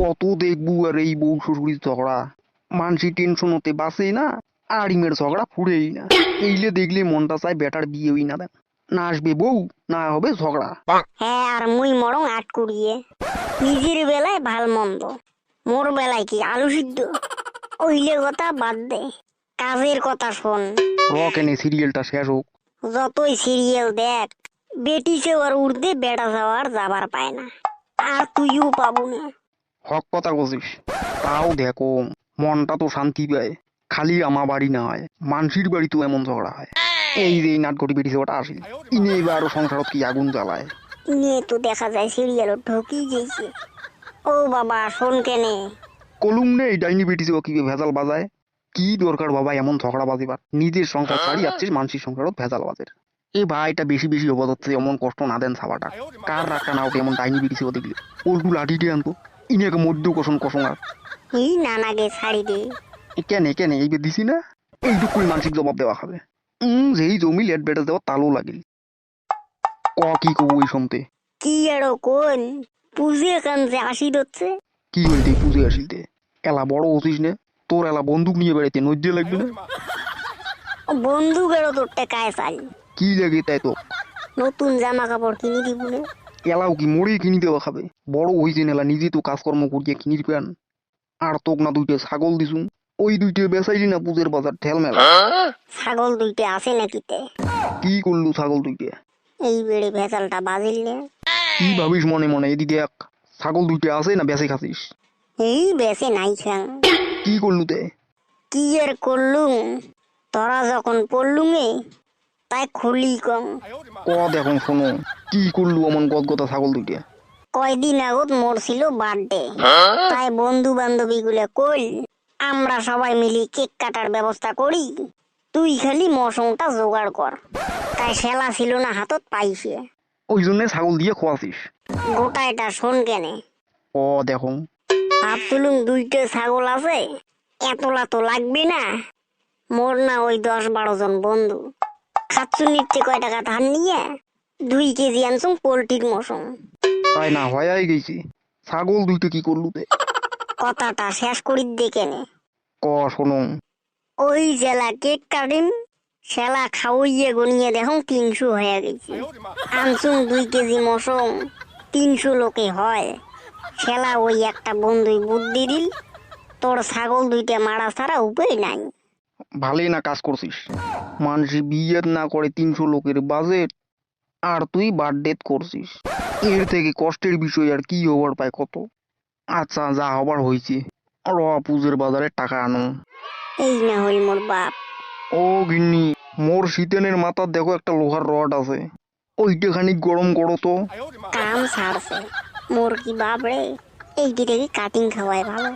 কত দেখব আর এই বউ শ্বশুরির ঝগড়া? মানসি টেনশন হতে বাসেই না আড়িমের ঝগড়া ফুরেই না। এইলে দেখলে মনটা চায় বেটার বিয়ে হই না দেন না আসবে বউ না হবে ঝগড়া। হ্যাঁ আর মুই মরং আট কুড়িয়ে নিজের বেলায় ভালো মন্দ। মোর বেলায় কি আলু সিদ্ধ? ওইলে কথা বাদ দে। কাজের কথা শোন। রক এনে সিরিয়ালটা শেষ হোক। যতই সিরিয়াল দেখ বেটি আর উর্দে বেড়া যাওয়ার যাবার পায় না। আর তুইও পাবো না। হক কথা বলছিস? তাও দেখো মনটা তো শান্তি পায়। খালি আমার বাড়ি না হয় মানসির বাড়ি তো এমন ঝগড়া হয়। এই যে নাটকটি বেরিয়েছে ওটা আসিল ইনি এবার সংসারত কি আগুন জ্বালায়। তো দেখা যায় সিরিয়াল ঢুকি গেছে। ও বাবা শোন কেনে। কলুম নেই ডাইনি বেটিছে ও কি ভেজাল বাজায়? কি দরকার বাবা এমন ঝগড়া বাজিবার? নিজের সংসার ছাড়ি যাচ্ছিস মানসির সংসারত ভেজাল বাজের। এ ভাইটা বেশি বেশি যাচ্ছে এমন কষ্ট না দেন ছাবাটা কার রাখটা না ওকে এমন ডাইনি বেটিছে ও দেখলি? উল্টু লাঠি দিয়ে আনতো ইনাকে মধ্য কষণ কষণ আর। এই নানাগে ছাড়ি দে। কেনে কেনে এই দিছি না? এইটুকুই মানসিক জবাব দেওয়া হবে। উম যেই জমি লেট বেটে দেওয়া তালও লাগিল। ক কি কব ওই শুনতে? কি আরও কোন? পুজে কান যে আসি হচ্ছে। কি হইতে পুজো আসিলতে এলা বড় হচ্ছিস নে? তোর এলা বন্দুক নিয়ে বেড়াইতে নজ্জে লাগবে না? বন্দুক আরও তোর টেকায় চাই কি লাগে তাই তো? নতুন জামা কাপড় কিনে দিব না। এলাও কি মরে কিনি দেওয়া খাবে বড় হইছে নেলা নিজে তো কাজকর্ম করিয়ে কিনির পেন আর তোক না দুইটা ছাগল দিছুন ওই দুইটা বেচাইলি না পুজোর বাজার ঠেল মেলা ছাগল দুইটা আছে নাকিতে কি করলু ছাগল দুইটা? এই বেড়ে ভেজালটা বাজিলে কি ভাবিস মনে মনে? এদি দেখ ছাগল দুইটা আছে না বেঁচে খাসিস এই বেশি নাই খাং। কি করলু তে? কি আর করলুম? তোরা যখন পড়লুমে তাই খুলি কম। ক দেখুন শোনো কি করলু অমন গদগদা ছাগল দুইটা কয়দিন আগত মোর ছিল বার্থডে। তাই বন্ধু বান্ধবী গুলো কইল আমরা সবাই মিলি কেক কাটার ব্যবস্থা করি তুই খালি মশংটা জোগাড় কর। তাই সেলা ছিল না হাতত পাইছে। ওই জন্য ছাগল দিয়ে খোয়াছিস। গোটা এটা শোন কেনে। ও দেখুন। ভাবতুলুম দুইটা ছাগল আছে এতলা তো লাগবে না। মোর না ওই দশ বারো জন বন্ধু। খাচ্ছু নিচ্ছে কয় টাকা ধান নিয়ে দুই কেজি আনছুম পোলট্রির মশং তাই না হয়াই গেছি। ছাগল দুইটা কি করলু তে? কথাটা শেষ করি দেখে নে। ক শোনো। ওই জেলা কেক কাটিম সেলা খাওয়াইয়ে গনিয়ে দেখুন তিনশো হয়ে গেছে। আনছুম দুই কেজি মশং তিনশো লোকে হয়। সেলা ওই একটা বন্ধুই বুদ্ধি দিল তোর ছাগল দুইটা মারা ছাড়া উপায় নাই। ভালোই না কাজ করছিস। মানুষে বিয়ে না করে তিনশো লোকের বাজেট আর তুই বার্থডে করছিস। এর থেকে কষ্টের বিষয় আর কি হবার পায় কত? আচ্ছা যা হবার হয়েছে। র পুজোর বাজারে টাকা আনো। এই না হইল মোর বাপ। ও গিন্নি মোর শীতেনের মাথার দেখো একটা লোহার রড আছে। ওইটা খানিক গরম করো তো। কাম ছাড়ছে মোর কি বাপ রে? এই দিকে কাটিং খাওয়াই ভালো।